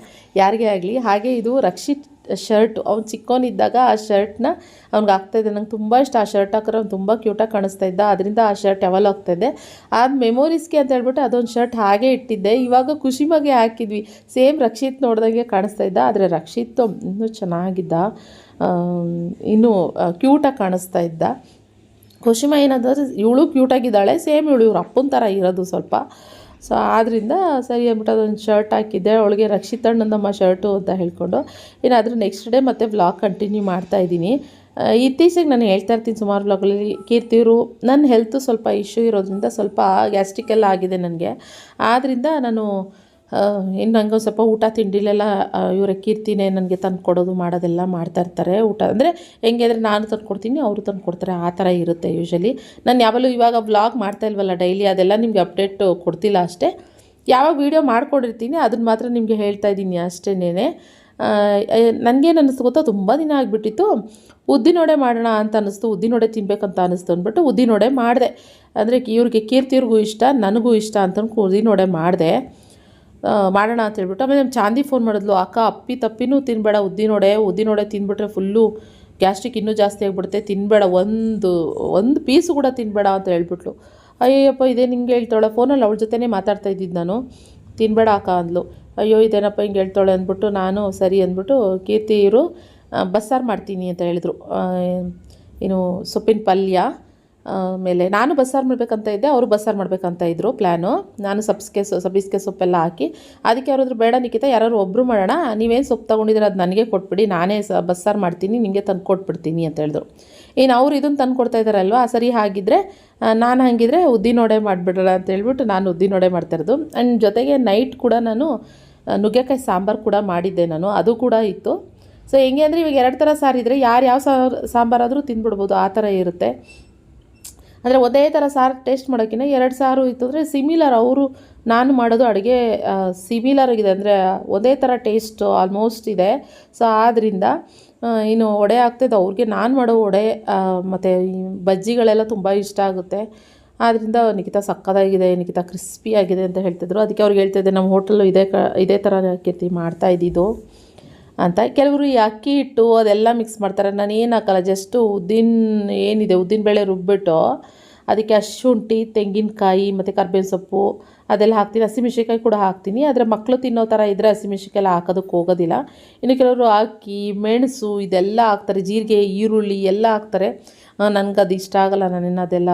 ಯಾರಿಗೇ ಆಗಲಿ, ಹಾಗೆ ಇದು ರಕ್ಷಿತ್ ಶರ್ಟ್ ಅವ್ನು ಚಿಕ್ಕವನಿದ್ದಾಗ ಆ ಶರ್ಟ್ನ ಅವ್ನಿಗೆ ಆಗ್ತಾಯಿದ್ದೆ ನಂಗೆ ತುಂಬ ಇಷ್ಟ. ಆ ಶರ್ಟ್ ಹಾಕಿದ್ರೆ ಅವ್ನು ತುಂಬ ಕ್ಯೂಟಾಗಿ ಕಾಣಿಸ್ತಾ ಇದ್ದ. ಅದರಿಂದ ಆ ಶರ್ಟ್ ಯಾವಾಗ ಆಗ್ತಾಯಿದ್ದೆ ಆ ಮೆಮೊರೀಸ್ಗೆ ಅಂತ ಹೇಳ್ಬಿಟ್ಟು ಅದೊಂದು ಶರ್ಟ್ ಹಾಗೆ ಇಟ್ಟಿದ್ದೆ. ಇವಾಗ ಖುಷಿ ಮಗೆ ಹಾಕಿದ್ವಿ. ಸೇಮ್ ರಕ್ಷಿತ್ ನೋಡಿದಂಗೆ ಕಾಣಿಸ್ತಾ ಇದ್ದ. ಆದರೆ ರಕ್ಷಿತ್ ಇನ್ನೂ ಚೆನ್ನಾಗಿದ್ದ. ಇನ್ನೂ ಕ್ಯೂಟಾಗಿ ಕಾಣಿಸ್ತಾ ಇದ್ದ. ಕುಶಿಮ ಏನಂದ್ರೆ ಇವಳು ಕ್ಯೂಟಾಗಿದ್ದಾಳೆ ಸೇಮ್ ಇವಳು ಇವ್ರ ಅಪ್ಪನ ಥರ ಇರೋದು ಸ್ವಲ್ಪ. ಸೊ ಆದ್ದರಿಂದ ಸರಿ ಅಂದ್ಬಿಟ್ಟು ಅದೊಂದು ಶರ್ಟ್ ಹಾಕಿದ್ದೆ. ಅವಳಿಗೆ ರಕ್ಷಿತಣ್ಣನಮ್ಮ ಶರ್ಟು ಅಂತ ಹೇಳ್ಕೊಂಡು ಏನಾದರೂ ನೆಕ್ಸ್ಟ್ ಡೇ ಮತ್ತೆ ವ್ಲಾಗ್ ಕಂಟಿನ್ಯೂ ಮಾಡ್ತಾ ಇದ್ದೀನಿ. ಇತ್ತೀಚೆಗೆ ನಾನು ಹೇಳ್ತಾ ಇರ್ತೀನಿ ಸುಮಾರು ವ್ಲಾಗಲ್ಲಿ ಕೀರ್ತಿಯವರು ನನ್ನ ಹೆಲ್ತು ಸ್ವಲ್ಪ ಇಶ್ಯೂ ಇರೋದ್ರಿಂದ ಸ್ವಲ್ಪ ಗ್ಯಾಸ್ಟಿಕ್ ಎಲ್ಲ ಆಗಿದೆ ನನಗೆ. ಆದ್ದರಿಂದ ನಾನು ಇನ್ನು ನಂಗೆ ಸ್ವಲ್ಪ ಊಟ ತಿಂಡಿಲೆಲ್ಲ ಇವರ ಕೀರ್ತಿನೇ ನನಗೆ ತಂದು ಕೊಡೋದು ಮಾಡೋದೆಲ್ಲ ಮಾಡ್ತಾ ಇರ್ತಾರೆ. ಊಟ ಅಂದರೆ ಹೆಂಗೆ ಅಂದರೆ ನಾನು ತಂದು ಕೊಡ್ತೀನಿ, ಅವರು ತಂದು ಕೊಡ್ತಾರೆ. ಆ ಥರ ಇರುತ್ತೆ ಯೂಶಲಿ ನಾನು ಯಾವಾಗಲೂ ಇವಾಗ ವ್ಲಾಗ್ ಮಾಡ್ತಾ ಇಲ್ವಲ್ಲ ಡೈಲಿ ಅದೆಲ್ಲ ನಿಮಗೆ ಅಪ್ಡೇಟ್ ಕೊಡ್ತಿಲ್ಲ ಅಷ್ಟೇ. ಯಾವಾಗ ವೀಡಿಯೋ ಮಾಡ್ಕೊಂಡಿರ್ತೀನಿ ಅದನ್ನ ಮಾತ್ರ ನಿಮಗೆ ಹೇಳ್ತಾ ಇದ್ದೀನಿ ಅಷ್ಟೇನೇ ನನಗೇನು ಅನ್ನಿಸ್ತು ಗೊತ್ತಾ? ತುಂಬ ದಿನ ಆಗಿಬಿಟ್ಟಿತ್ತು. ಉದ್ದಿನೊಡೆ ಮಾಡೋಣ ಅಂತ ಅನ್ನಿಸ್ತು. ಉದ್ದಿನೊಡೆ ತಿನ್ಬೇಕಂತ ಅನ್ನಿಸ್ತು ಅಂದ್ಬಿಟ್ಟು ಉದ್ದಿನೊಡೆ ಮಾಡಿದೆ. ಅಂದರೆ ಇವ್ರಿಗೆ ಕೀರ್ತಿಯವ್ರಿಗೂ ಇಷ್ಟ, ನನಗೂ ಇಷ್ಟ ಅಂತ ಉದ್ದಿನೊಡೆ ಮಾಡಿದೆ. ಮಾಡೋಣ ಅಂತ ಹೇಳ್ಬಿಟ್ಟು. ಆಮೇಲೆ ನಮ್ಮ ಚಾಂದಿ ಫೋನ್ ಮಾಡಿದ್ಲು, ಅಕ್ಕ, ಅಪ್ಪಿ ತಪ್ಪಿನೂ ತಿನ್ನಬೇಡ ಉದ್ದಿನೋಡೆ ಉದ್ದಿನೋಡೆ ತಿಂದ್ಬಿಟ್ರೆ ಫುಲ್ಲು ಗ್ಯಾಸ್ಟ್ರಿಕ್ ಇನ್ನೂ ಜಾಸ್ತಿ ಆಗಿಬಿಡುತ್ತೆ ತಿನ್ನಬೇಡ ಒಂದು ಒಂದು ಪೀಸು ಕೂಡ ತಿನ್ನಬೇಡ ಅಂತ ಹೇಳ್ಬಿಟ್ಲು. ಅಯ್ಯಪ್ಪ ಇದೇ ನಿಂಗೆ ಹೇಳ್ತಾಳೆ ಫೋನಲ್ಲಿ ಅವಳ ಜೊತೆನೇ ಮಾತಾಡ್ತಾ ಇದ್ದಿದ್ದು ನಾನು. ತಿನ್ನಬೇಡ ಅಕ್ಕ, ಅಂದ್ಲು. ಅಯ್ಯೋ, ಇದೇನಪ್ಪ ಹಿಂಗೆ ಹೇಳ್ತಾಳೆ ಅಂದ್ಬಿಟ್ಟು ನಾನು, ಸರಿ ಅಂದ್ಬಿಟ್ಟು, ಕೀರ್ತಿ ಇವರು ಬಸ್ಸಾರು ಮಾಡ್ತೀನಿ ಅಂತ ಹೇಳಿದ್ರು. ಏನು, ಸೊಪ್ಪಿನ ಪಲ್ಯ ಆಮೇಲೆ ನಾನು ಬಸ್ಸಾರು ಮಾಡಬೇಕಂತ ಇದ್ದೆ, ಅವರು ಬಸ್ಸಾರು ಮಾಡಬೇಕಂತ ಇದ್ದರು ಪ್ಲ್ಯಾನು ನಾನು ಸಬ್ಸ್ಕೆ ಸೊ ಸಬ್ಸ್ಕೆ ಸೊಪ್ಪೆಲ್ಲ ಹಾಕಿ, ಅದಕ್ಕೆ ಯಾರಾದರೂ ಬೇಡ ನಿಖಿತ, ಯಾರಾದ್ರು ಒಬ್ಬರು ಮಾಡೋಣ, ನೀವೇನು ಸೊಪ್ಪು ತೊಗೊಂಡಿದ್ರೆ ಅದು ನನಗೆ ಕೊಟ್ಬಿಡಿ, ನಾನೇ ಸ, ಬಸ್ಸಾರು ಮಾಡ್ತೀನಿ, ನಿಮಗೆ ತಂದು ಕೊಟ್ಬಿಡ್ತೀನಿ ಅಂತ ಹೇಳಿದ್ರು. ಇನ್ನು ಅವ್ರು ಇದನ್ನು ತಂದು ಕೊಡ್ತಾ ಇದ್ದಾರಲ್ವ ಸರಿ ಹಾಗಿದ್ರೆ ನಾನು ಹಾಗಿದ್ರೆ ಉದ್ದಿನೋಡೆ ಮಾಡಿಬಿಡೋಣ ಅಂತ ಹೇಳ್ಬಿಟ್ಟು ನಾನು ಉದ್ದಿನೊಡೆ ಮಾಡ್ತಾಯಿರೋದು ಆ್ಯಂಡ್ ಜೊತೆಗೆ ನೈಟ್ ಕೂಡ ನಾನು ನುಗ್ಗೆಕಾಯಿ ಸಾಂಬಾರು ಕೂಡ ಮಾಡಿದ್ದೆ ನಾನು, ಅದು ಕೂಡ ಇತ್ತು. ಸೊ ಹೆಂಗೆ ಅಂದರೆ ಇವಾಗ ಎರಡು ಥರ ಸಾರಿದ್ರೆ ಯಾರು ಯಾವ ಸಾರು, ಸಾಂಬಾರಾದರೂ ತಿಂದ್ಬಿಡ್ಬೋದು ಆ ಥರ ಇರುತ್ತೆ. ಅಂದರೆ ಒಂದೇ ಥರ ಸಾರು ಟೇಸ್ಟ್ ಮಾಡೋಕ್ಕಿಂತ ಎರಡು ಸಾರು ಇತ್ತು ಅಂದರೆ ಸಿಮಿಲರ್ ಅವರು ನಾನು ಮಾಡೋದು ಅಡುಗೆ ಸಿಮಿಲರ್ ಆಗಿದೆ ಅಂದರೆ ಒಂದೇ ಥರ ಟೇಸ್ಟು ಆಲ್ಮೋಸ್ಟ್ ಇದೆ. ಸೊ ಆದ್ದರಿಂದ ಇನ್ನು ವಡೆ ಆಗ್ತದೆ. ಅವ್ರಿಗೆ ನಾನು ಮಾಡೋ ವಡೆ ಮತ್ತು ಬಜ್ಜಿಗಳೆಲ್ಲ ತುಂಬ ಇಷ್ಟ ಆಗುತ್ತೆ. ಆದ್ದರಿಂದ ನಿಖಿತ ಸಕ್ಕತ್ತಾಗಿದೆ, ನಿಖಿತ ಕ್ರಿಸ್ಪಿಯಾಗಿದೆ ಅಂತ ಹೇಳ್ತಿದ್ರು. ಅದಕ್ಕೆ ಅವ್ರಿಗೆ ಹೇಳ್ತಿದ್ದೆ ನಮ್ಮ ಹೋಟೆಲ್ಲು ಇದೇ ಕ, ಇದೇ ಥರ ಮಾಡ್ತಾ ಇದ್ದಿದ್ದು. ಅಂತ ಕೆಲವರು ಈ ಅಕ್ಕಿ ಹಿಟ್ಟು ಅದೆಲ್ಲ ಮಿಕ್ಸ್ ಮಾಡ್ತಾರೆ. ನಾನು ಏನು ಹಾಕಲ್ಲ ಜಸ್ಟು ಉದ್ದಿನ ಏನಿದೆ, ಉದ್ದಿನ ಬೇಳೆ ರುಬ್ಬಿಟ್ಟು ಅದಕ್ಕೆ ಶುಂಠಿ ತೆಂಗಿನಕಾಯಿ, ಮತ್ತು ಕರ್ಬೇವಿನ ಸೊಪ್ಪು ಅದೆಲ್ಲ ಹಾಕ್ತೀನಿ. ಹಸಿಮೆಣ್ಸಿನ್ಕಾಯಿ ಕೂಡ ಹಾಕ್ತೀನಿ. ಆದರೆ ಮಕ್ಕಳು ತಿನ್ನೋ ಥರ ಇದ್ದರೆ ಹಸಿಮೆಣ್ಸಿನ್ಕಾಯಿ ಎಲ್ಲ ಹಾಕೋದಕ್ಕೆ ಹೋಗೋದಿಲ್ಲ. ಇನ್ನು ಕೆಲವರು ಅಕ್ಕಿ, ಮೆಣಸು ಇದೆಲ್ಲ ಹಾಕ್ತಾರೆ. ಜೀರಿಗೆ, ಈರುಳ್ಳಿ ಎಲ್ಲ ಹಾಕ್ತಾರೆ. ನನಗೆ ಅದು ಇಷ್ಟ ಆಗಲ್ಲ. ನಾನೇನು ಅದೆಲ್ಲ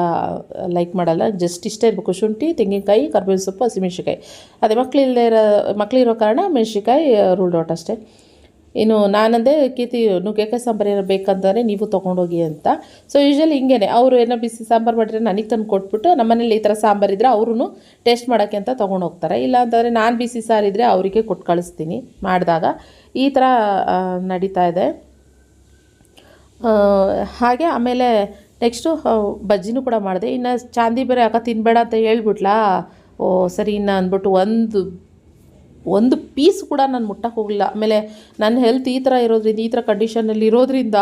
ಲೈಕ್ ಮಾಡಲ್ಲ. ಜಸ್ಟ್ ಇಷ್ಟ ಇರಬೇಕು. ಶುಂಠಿ, ತೆಂಗಿನಕಾಯಿ, ಕರ್ಬೇವಿನ ಸೊಪ್ಪು, ಹಸಿಮೆಣ್ಸಿನ್ಕಾಯಿ. ಅದೇ ಮಕ್ಕಳಿಲ್ಲದೆ ಇರೋ ಮಕ್ಕಳಿರೋ ಕಾರಣ ಮೆಣಸಿಕಾಯಿ ರೂಲ್ಡ್ ಔಟ್ ಅಷ್ಟೇ ಇನ್ನು ನಾನಂದೇ, ಕೀರ್ತಿ ನುಗ್ಗೆಕಾಯಿ ಸಾಂಬಾರು ಏನೋ ಬೇಕಂತಂದರೆ ನೀವು ತೊಗೊಂಡೋಗಿ ಅಂತ. ಸೊ ಯೂಶ್ವಲಿ ಹಿಂಗೇ ಅವರು ಏನೋ ಬಿಸಿ ಸಾಂಬಾರು ಮಾಡಿದ್ರೆ ನನಗೆ ತಂದು ಕೊಟ್ಬಿಟ್ಟು ನಮ್ಮನೇಲಿ ಈ ಥರ ಸಾಂಬಾರು ಇದ್ದರೆ ಅವ್ರೂ ಟೇಸ್ಟ್ ಮಾಡೋಕ್ಕೆ ಅಂತ ತೊಗೊಂಡು ಹೋಗ್ತಾರೆ. ಇಲ್ಲ ಅಂತಂದರೆ ನಾನು ಬಿಸಿ ಸಾರಿದ್ರೆ ಅವರಿಗೆ ಕೊಟ್ಟು ಕಳಿಸ್ತೀನಿ ಮಾಡಿದಾಗ. ಈ ಥರ ನಡೀತಾ ಇದೆ. ಹಾಗೆ ಆಮೇಲೆ ನೆಕ್ಸ್ಟು ಬಜ್ಜಿನೂ ಕೂಡ ಮಾಡಿದೆ. ಇನ್ನು ಚಾಂದಿ ಬೇರೆ ಅಕ್ಕ ತಿನ್ನಬೇಡ ಅಂತ ಹೇಳ್ಬಿಟ್ಲಾ? ಓ, ಸರಿ ಇನ್ನು ಅಂದ್ಬಿಟ್ಟು ಒಂದು ಒಂದು ಪೀಸ್ ಕೂಡ ನಾನು ಮುಟ್ಟಕ್ಕೆ ಹೋಗಲಿಲ್ಲ. ಆಮೇಲೆ ನನ್ನ ಹೆಲ್ತ್ ಈ ಥರ ಇರೋದ್ರಿಂದ, ಈ ಥರ ಕಂಡೀಷನಲ್ಲಿ ಇರೋದ್ರಿಂದ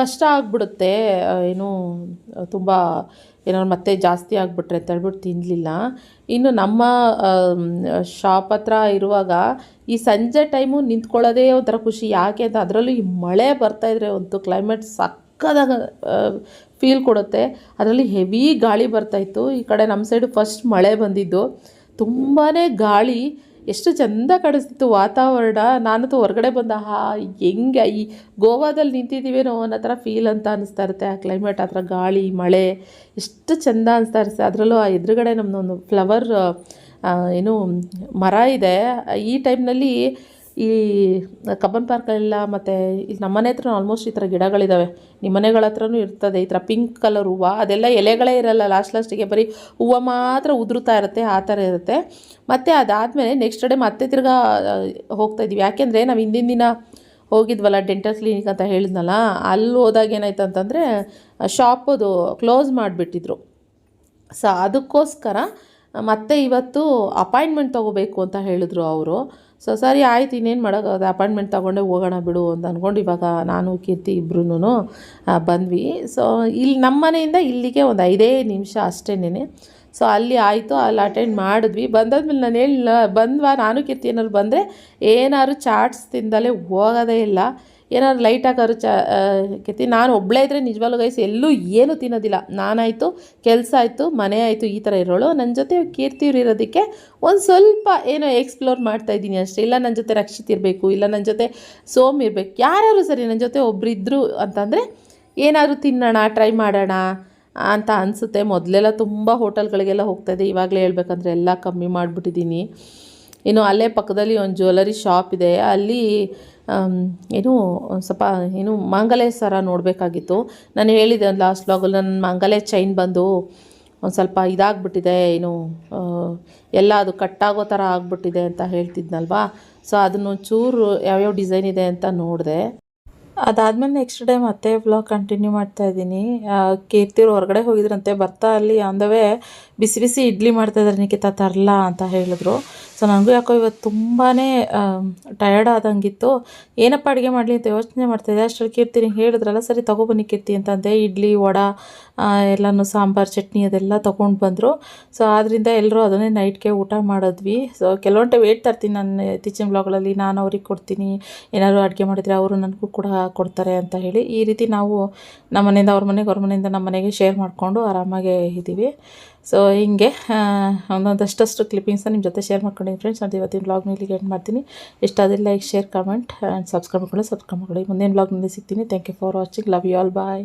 ಕಷ್ಟ ಆಗಿಬಿಡುತ್ತೆ. ಏನು, ತುಂಬ ಏನಾದ್ರು ಮತ್ತೆ ಜಾಸ್ತಿ ಆಗಿಬಿಟ್ರೆ ಅಂತ ಹೇಳ್ಬಿಟ್ಟು ತಿನ್ನಲಿಲ್ಲ ಇನ್ನು ನಮ್ಮ ಶಾಪ್ ಹತ್ರ ಇರುವಾಗ ಈ ಸಂಜೆ ಟೈಮು ನಿಂತ್ಕೊಳ್ಳೋದೇ ಒಂಥರ ಖುಷಿ. ಯಾಕೆ ಅಂತ ಅದರಲ್ಲೂ ಈ ಮಳೆ ಬರ್ತಾಯಿದ್ರೆ ಒಂದು ಕ್ಲೈಮೇಟ್ ಸಕ್ಕದಾಗ ಫೀಲ್ ಕೊಡುತ್ತೆ. ಅದರಲ್ಲಿ ಹೆವಿ ಗಾಳಿ ಬರ್ತಾಯಿತ್ತು ಈ ಕಡೆ ನಮ್ಮ ಸೈಡು ಫಸ್ಟ್ ಮಳೆ ಬಂದಿದ್ದು. ತುಂಬಾ ಗಾಳಿ ಎಷ್ಟು ಚೆಂದ ಕಾಣಿಸ್ತಿತ್ತು ವಾತಾವರಣ. ನಾನಂತೂ ಹೊರಗಡೆ ಬಂದ, ಹಾ, ಹೆಂಗೆ? ಈ ಗೋವಾದಲ್ಲಿ ನಿಂತಿದ್ದೀವೇನೋ ಅನ್ನೋ ಥರ ಫೀಲ್ ಅಂತ ಅನಿಸ್ತಾ ಇರುತ್ತೆ. ಆ ಕ್ಲೈಮೇಟ್ ಆ ಥರ ಗಾಳಿ, ಮಳೆ, ಎಷ್ಟು ಚೆಂದ ಅನಿಸ್ತಾ ಇರುತ್ತೆ. ಅದರಲ್ಲೂ ಆ ಎದುರುಗಡೆ ನಮ್ಮದೊಂದು ಫ್ಲವರ್ ಏನು ಮರ ಇದೆ. ಈ ಟೈಮ್ನಲ್ಲಿ ಈ ಕಬ್ಬನ್ ಪಾರ್ಕಲ್ಲೆಲ್ಲ ಮತ್ತು ಇಲ್ಲಿ ನಮ್ಮ ಮನೆ ಹತ್ರ ಆಲ್ಮೋಸ್ಟ್ ಈ ಥರ ಗಿಡಗಳಿದ್ದಾವೆ ನಿಮ್ಮ ಮನೆಗಳ ಹತ್ರನೂ ಇರ್ತದೆ. ಈ ಥರ ಪಿಂಕ್ ಕಲರ್ ಹೂವು, ಅದೆಲ್ಲ ಎಲೆಗಳೇ ಇರಲ್ಲ. ಲಾಸ್ಟ್ ಲಾಸ್ಟಿಗೆ ಬರೀ ಹೂವು ಮಾತ್ರ ಉದುರುತ್ತಾ ಇರುತ್ತೆ, ಆ ಥರ ಇರುತ್ತೆ. ಮತ್ತು ಅದಾದಮೇಲೆ ನೆಕ್ಸ್ಟ್ ಡೇ ಮತ್ತೆ ತಿರ್ಗಾ ಹೋಗ್ತಾ ಇದ್ವಿ ಯಾಕೆಂದರೆ ನಾವು ಹಿಂದಿನ ದಿನ ಹೋಗಿದ್ವಲ್ಲ ಡೆಂಟಲ್ ಕ್ಲಿನಿಕ್ ಅಂತ ಹೇಳಿದ್ನಲ್ಲ ಅಲ್ಲಿ ಹೋದಾಗ ಏನಾಯ್ತು ಅಂತಂದರೆ ಶಾಪದು ಕ್ಲೋಸ್ ಮಾಡಿಬಿಟ್ಟಿದ್ರು. ಸೊ ಅದಕ್ಕೋಸ್ಕರ ಮತ್ತೆ ಇವತ್ತು ಅಪಾಯಿಂಟ್ಮೆಂಟ್ ತೊಗೋಬೇಕು ಅಂತ ಹೇಳಿದ್ರು ಅವರು. ಸೊ ಸರಿ, ಆಯ್ತು, ಇನ್ನೇನು ಮಾಡೋಕ್ಕಾಗತ್ತೆ ಅಪಾಯಿಂಟ್ಮೆಂಟ್ ತೊಗೊಂಡೆ, ಹೋಗೋಣ ಬಿಡು ಅಂತ ಅಂದ್ಕೊಂಡು ಇವಾಗ ನಾನು, ಕೀರ್ತಿ ಇಬ್ರೂ ಬಂದ್ವಿ. ಸೊ ಇಲ್ಲಿ ನಮ್ಮ ಮನೆಯಿಂದ ಇಲ್ಲಿಗೆ ಒಂದು ಐದೇ ನಿಮಿಷ ಅಷ್ಟೇನೆ ಸೊ ಅಲ್ಲಿ ಆಯಿತು, ಅಲ್ಲಿ ಅಟೆಂಡ್ ಮಾಡಿದ್ವಿ. ಬಂದಾದ್ಮೇಲೆ ನಾನು ಹೇಳಿ, ಬಂದ್ವಾ? ನಾನು, ಕೀರ್ತಿ ಏನಾದ್ರು ಬಂದರೆ ಏನಾದ್ರು ಚಾಟ್ಸ್ ತಿಂದಲೇ ಹೋಗೋದೇ ಇಲ್ಲ. ಏನಾದ್ರು ಲೈಟ್ ಹಾಕೋರು ಚ ಕೀರ್ತಿ ನಾನು ಒಬ್ಬಳೇ ಇದ್ದರೆ ನಿಜವಾಗ್ಲು ಗೈಸ್ ಎಲ್ಲೂ ಏನೂ ತಿನ್ನೋದಿಲ್ಲ. ನಾನಾಯಿತು, ಕೆಲಸ ಆಯಿತು, ಮನೆ ಆಯಿತು, ಈ ಥರ ಇರೋಳು. ನನ್ನ ಜೊತೆ ಕೀರ್ತಿಯವ್ರು ಇರೋದಕ್ಕೆ ಒಂದು ಸ್ವಲ್ಪ ಏನೋ ಎಕ್ಸ್ಪ್ಲೋರ್ ಮಾಡ್ತಾ ಇದ್ದೀನಿ ಅಷ್ಟೇ. ಇಲ್ಲ ನನ್ನ ಜೊತೆ ರಕ್ಷಿತ್ ಇರಬೇಕು, ಇಲ್ಲ ನನ್ನ ಜೊತೆ ಸೋಮ್ ಇರಬೇಕು. ಯಾರ್ಯಾರು ಸರಿ ನನ್ನ ಜೊತೆ ಒಬ್ರು ಇದ್ದರು ಅಂತಂದರೆ ಏನಾದರೂ ತಿನ್ನೋಣ ಟ್ರೈ ಮಾಡೋಣ ಅಂತ ಅನಿಸುತ್ತೆ. ಮೊದಲೆಲ್ಲ ತುಂಬ ಹೋಟೆಲ್ಗಳಿಗೆಲ್ಲ ಹೋಗ್ತಾಯಿದ್ದೆ ಇವಾಗಲೇ ಹೇಳ್ಬೇಕಂದ್ರೆ ಎಲ್ಲ ಕಮ್ಮಿ ಮಾಡಿಬಿಟ್ಟಿದ್ದೀನಿ. ಇನ್ನು ಅಲ್ಲೇ ಪಕ್ಕದಲ್ಲಿ ಒಂದು ಜ್ಯುವೆಲರಿ ಶಾಪ್ ಇದೆ. ಅಲ್ಲಿ ಏನು ಸ್ವಲ್ಪ ಏನು ಮಾಂಗಲ್ಯ ಸರ ನೋಡಬೇಕಾಗಿತ್ತು. ನಾನು ಹೇಳಿದೆ ಲಾಸ್ಟ್ ವ್ಲಾಗಲ್ಲಿ ನನ್ನ ಮಾಂಗಲ್ಯ ಚೈನ್ ಬಂದು ಒಂದು ಸ್ವಲ್ಪ ಇದಾಗ್ಬಿಟ್ಟಿದೆ, ಏನು ಎಲ್ಲ ಅದು ಕಟ್ಟಾಗೋ ಥರ ಆಗ್ಬಿಟ್ಟಿದೆ ಅಂತ ಹೇಳ್ತಿದ್ನಲ್ವಾ? ಸೊ ಅದನ್ನು ಚೂರು ಯಾವ್ಯಾವ ಡಿಸೈನ್ ಇದೆ ಅಂತ ನೋಡಿದೆ. ಅದಾದಮೇಲೆ ನೆಕ್ಸ್ಟ್ ಡೇ ಮತ್ತೆ ವ್ಲಾಗ್ ಕಂಟಿನ್ಯೂ ಮಾಡ್ತಾ ಇದ್ದೀನಿ. ಕೀರ್ತಿರು ಹೊರಗಡೆ ಹೋಗಿದ್ರಂತೆ, ಬರ್ತಾ ಅಲ್ಲಿ ಆನ್ ದ ವೇ ಬಿಸಿ ಬಿಸಿ ಇಡ್ಲಿ ಮಾಡ್ತಾಯಿದ್ದಾರೆ ನಿಖಿತಾ, ತರಲ ಅಂತ ಹೇಳಿದ್ರು. ಸೊ ನನಗೂ ಯಾಕೋ ಇವತ್ತು ತುಂಬಾ ಟಯರ್ಡ್ ಆದಂಗಿತ್ತು. ಏನಪ್ಪ ಅಡುಗೆ ಮಾಡಲಿ ಅಂತ ಯೋಚನೆ ಮಾಡ್ತಾಯಿದ್ದೆ ಅಷ್ಟರಲ್ಲಿ ಕೀರ್ತಿ ಹೇಳಿದ್ರಲ್ಲ, ಸರಿ ತೊಗೊಬನ್ನಿ ಕೀರ್ತಿ ಅಂತಂದೆ. ಇಡ್ಲಿ, ವಡ ಎಲ್ಲನೂ ಸಾಂಬಾರು, ಚಟ್ನಿ ಅದೆಲ್ಲ ತೊಗೊಂಡು ಬಂದರು. ಸೊ ಆದ್ದರಿಂದ ಎಲ್ಲರೂ ಅದನ್ನೇ ನೈಟ್ಗೆ ಊಟ ಮಾಡಿದ್ವಿ. ಸೊ ಕೆಲವೊಂದು ಟೈಮ್ ವೇಟ್ ತರ್ತೀನಿ ನಾನು, ಇತ್ತೀಚಿನ ಬ್ಲಾಗ್ಗಳಲ್ಲಿ ನಾನು ಅವ್ರಿಗೆ ಕೊಡ್ತೀನಿ. ಏನಾದರೂ ಅಡುಗೆ ಮಾಡಿದರೆ ಅವರು ನನಗೂ ಕೂಡ ಕೊಡ್ತಾರೆ ಅಂತ ಹೇಳಿ ಈ ರೀತಿ ನಾವು ನಮ್ಮ ಮನೆಯಿಂದ ಅವ್ರ ಮನೆಗೆ, ಅವ್ರ ಮನೆಯಿಂದ ನಮ್ಮ ಮನೆಗೆ ಶೇರ್ ಮಾಡಿಕೊಂಡು ಆರಾಮಾಗಿ ಇದ್ದೀವಿ. ಸೊ ಹಿಂಗೆ ಒಂದೊಂದಷ್ಟಷ್ಟು ಕ್ಲಿಪ್ಪಿಂಗ್ಸನ್ನ ನಿಮ್ಮ ಜೊತೆ ಶೇರ್ ಮಾಡ್ಕೊಂಡಿದ್ದೀನಿ ಫ್ರೆಂಡ್ಸ್ ಅದು ಇವತ್ತಿನ ಬ್ಲಾಗ್ನ ಇಲ್ಲಿಗೆ ಎಂಡ್ ಮಾಡ್ತೀನಿ. ಇಷ್ಟ ಅದಿಲ್ಲ like share comment and subscribe ಮಾಡ್ಕೊಳ್ಳಿ ಸಬ್ಸ್ಕ್ರೈಬ್ ಮಾಡ್ಕೊಳ್ಳಿ. ಮುಂದಿನ ಬ್ಲಾಗ್ನಲ್ಲಿ ಸಿಗ್ತೀನಿ. Thank you for watching love you all bye